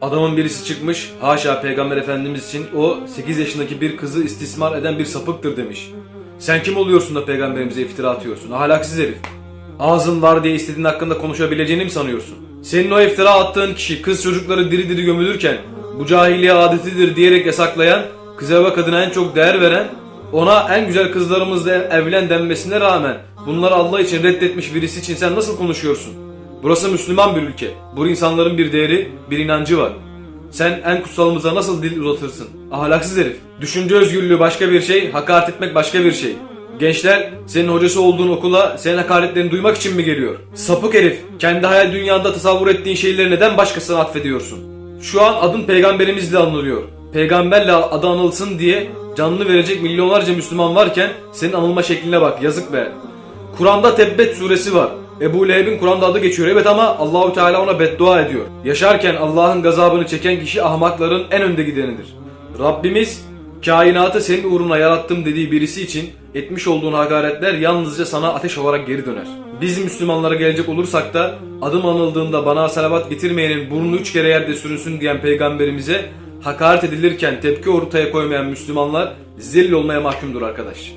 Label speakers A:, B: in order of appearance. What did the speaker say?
A: Adamın birisi çıkmış, haşa peygamber efendimiz için o 8 yaşındaki bir kızı istismar eden bir sapıktır demiş. Sen kim oluyorsun da peygamberimize iftira atıyorsun? Ahlaksız herif. Ağzın var diye istediğin hakkında konuşabileceğini mi sanıyorsun? Senin o iftira attığın kişi kız çocukları diri diri gömülürken bu cahiliye adetidir diyerek yasaklayan, kıza ve kadına en çok değer veren, ona en güzel kızlarımızla evlen denmesine rağmen bunları Allah için reddetmiş birisi için sen nasıl konuşuyorsun? Burası Müslüman bir ülke. Bu insanların bir değeri, bir inancı var. Sen en kutsalımıza nasıl dil uzatırsın? Ahlaksız herif. Düşünce özgürlüğü başka bir şey, hakaret etmek başka bir şey. Gençler senin hocası olduğun okula senin hakaretlerini duymak için mi geliyor? Sapık herif. Kendi hayal dünyanda tasavvur ettiğin şeyleri neden başkasına atfediyorsun? Şu an adın peygamberimizle anılıyor. Peygamberle adı anılsın diye canını verecek milyonlarca Müslüman varken senin anılma şekline bak yazık be. Kur'an'da Tebbet suresi var. Ebu Leheb'in Kur'an'da adı geçiyor evet ama Allahu Teala ona beddua ediyor. Yaşarken Allah'ın gazabını çeken kişi ahmakların en önde gidenidir. Rabbimiz kainatı senin uğruna yarattım dediği birisi için etmiş olduğun hakaretler yalnızca sana ateş olarak geri döner. Biz Müslümanlara gelecek olursak da adım anıldığında bana salavat getirmeyenin burnu üç kere yerde sürünsün diyen peygamberimize hakaret edilirken tepki ortaya koymayan Müslümanlar zil olmaya mahkumdur arkadaş.